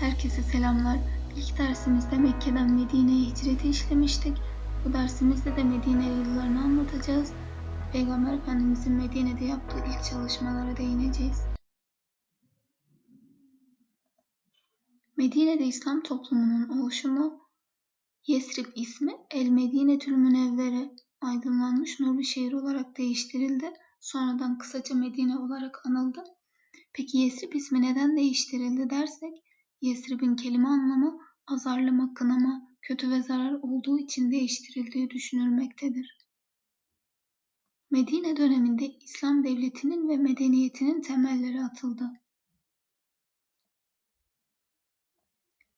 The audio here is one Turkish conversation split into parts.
Herkese selamlar. İlk dersimizde Mekke'den Medine'ye hicreti işlemiştik. Bu dersimizde de Medine yıllarını anlatacağız. Peygamber Efendimizin Medine'de yaptığı ilk çalışmalara değineceğiz. Medine'de İslam toplumunun oluşumu Yesrib ismi El Medinetül Münevvere aydınlanmış nurlu şehir olarak değiştirildi. Sonradan kısaca Medine olarak anıldı. Peki Yesrib ismi neden değiştirildi dersek Yesrib'in kelime anlamı azarlama, kınama, kötü ve zarar olduğu için değiştirildiği düşünülmektedir. Medine döneminde İslam devletinin ve medeniyetinin temelleri atıldı.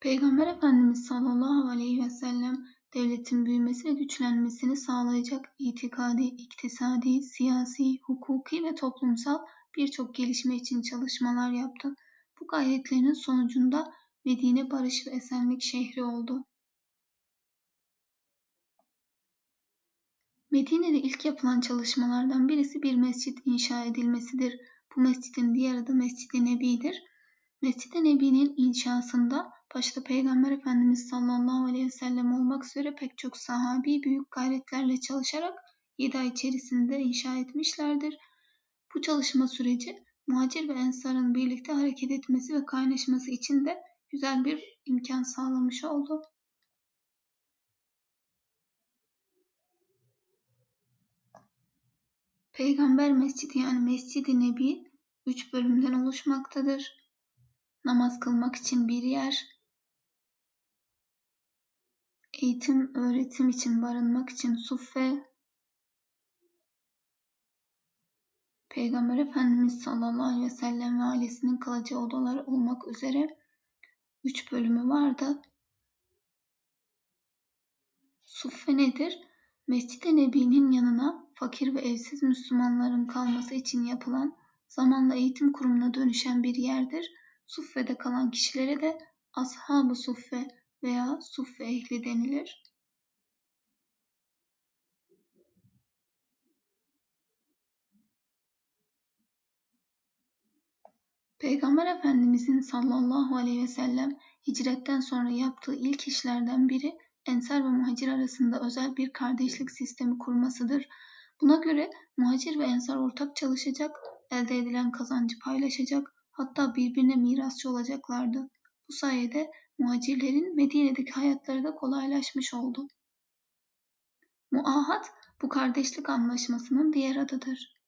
Peygamber Efendimiz sallallahu aleyhi ve sellem devletin büyümesi ve güçlenmesini sağlayacak itikadi, iktisadi, siyasi, hukuki ve toplumsal birçok gelişme için çalışmalar yaptı. Bu gayretlerinin sonucunda Medine barış ve esenlik şehri oldu. Medine'de ilk yapılan çalışmalardan birisi bir mescit inşa edilmesidir. Bu mescidin diğer adı Mescid-i Nebi'dir. Mescid-i Nebi'nin inşasında başta Peygamber Efendimiz sallallahu aleyhi ve sellem olmak üzere pek çok sahabi büyük gayretlerle çalışarak 7 ay içerisinde inşa etmişlerdir. Bu çalışma süreci muhacir ve ensarın birlikte hareket etmesi ve kaynaşması için de güzel bir imkan sağlamış oldu. Peygamber Mescidi yani Mescid-i Nebi üç bölümden oluşmaktadır. Namaz kılmak için bir yer, eğitim, öğretim için, barınmak için suffe, Peygamber Efendimiz sallallahu aleyhi ve sellem ve ailesinin kalacağı odalar olmak üzere üç bölümü vardı. Suffe nedir? Mescid-i Nebi'nin yanına fakir ve evsiz Müslümanların kalması için yapılan, zamanla eğitim kurumuna dönüşen bir yerdir. Suffe'de kalan kişilere de ashab-ı suffe veya suffe ehli denilir. Peygamber Efendimizin sallallahu aleyhi ve sellem hicretten sonra yaptığı ilk işlerden biri Ensar ve Muhacir arasında özel bir kardeşlik sistemi kurmasıdır. Buna göre Muhacir ve Ensar ortak çalışacak, elde edilen kazancı paylaşacak, hatta birbirine mirasçı olacaklardı. Bu sayede muhacirlerin Medine'deki hayatları da kolaylaşmış oldu. Muahat bu kardeşlik anlaşmasının diğer adıdır.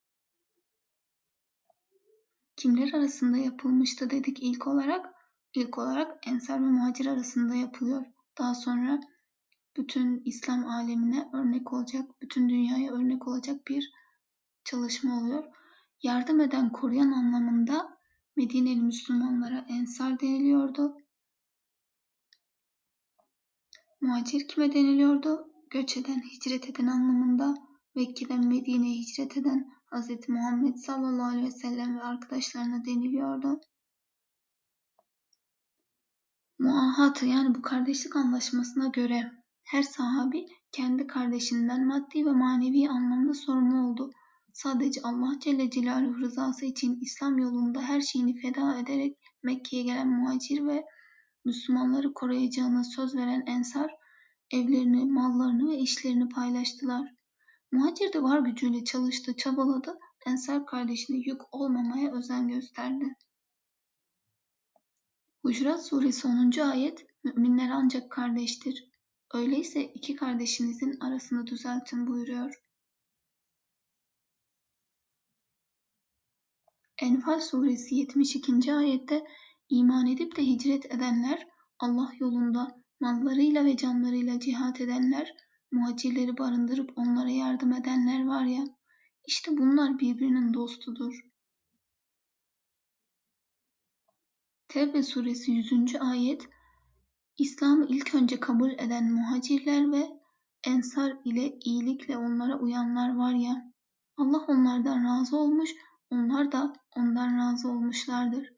Kimler arasında yapılmıştı dedik ilk olarak? İlk olarak Ensar ve Muhacir arasında yapılıyor. Daha sonra bütün İslam alemine örnek olacak, bütün dünyaya örnek olacak bir çalışma oluyor. Yardım eden, koruyan anlamında Medineli Müslümanlara ensar deniliyordu. Muhacir kime deniliyordu? Göç eden, hicret eden anlamında Mekke'den Medine'ye hicret eden Hz. Muhammed sallallahu aleyhi ve sellem ve arkadaşlarına deniliyordu. Muahatı yani bu kardeşlik anlaşmasına göre her sahabi kendi kardeşinden maddi ve manevi anlamda sorumlu oldu. Sadece Allah Celle Celaluhu rızası için İslam yolunda her şeyini feda ederek Mekke'ye gelen muhacir ve Müslümanları koruyacağına söz veren Ensar, evlerini, mallarını ve işlerini paylaştılar. Muhacir de var gücüyle çalıştı, çabaladı, Ensar kardeşine yük olmamaya özen gösterdi. Hucurat suresi 10. ayet Müminler ancak kardeştir. Öyleyse iki kardeşinizin arasını düzeltin buyuruyor. Enfal suresi 72. ayette iman edip de hicret edenler, Allah yolunda mallarıyla ve canlarıyla cihat edenler, muhacirleri barındırıp onlara yardım edenler var ya, işte bunlar birbirinin dostudur. Tevbe suresi 100. ayet İslam'ı ilk önce kabul eden muhacirler ve ensar ile iyilikle onlara uyanlar var ya, Allah onlardan razı olmuş, onlar da ondan razı olmuşlardır.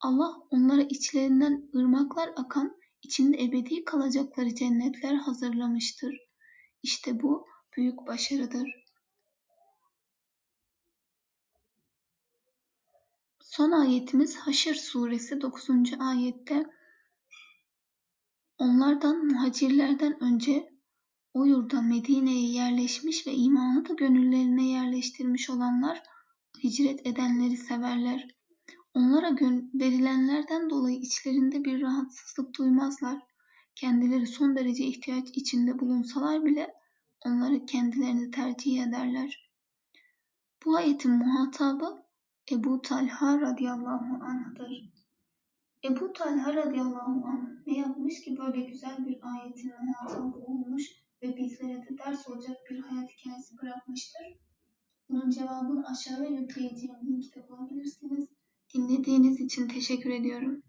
Allah onlara içlerinden ırmaklar akan, içinde ebedi kalacakları cennetler hazırlamıştır. İşte bu büyük başarıdır. Son ayetimiz Haşr suresi 9. ayette Onlardan muhacirlerden önce o yurda Medine'ye yerleşmiş ve imanı da gönüllerine yerleştirmiş olanlar hicret edenleri severler. Onlara verilenlerden dolayı içlerinde bir rahatsızlık duymazlar. Kendileri son derece ihtiyaç içinde bulunsalar bile onları kendilerini tercih ederler. Bu ayetin muhatabı Ebu Talha radıyallahu anh'dır. Ebu Talha radıyallahu anh ne yapmış ki böyle güzel bir ayetin muhatabı olmuş ve bizlere de ders olacak bir hayat hikayesi bırakmıştır. Bunun cevabını aşağıya yükleyeceğim linkte bulabilirsiniz. Dinlediğiniz için teşekkür ediyorum.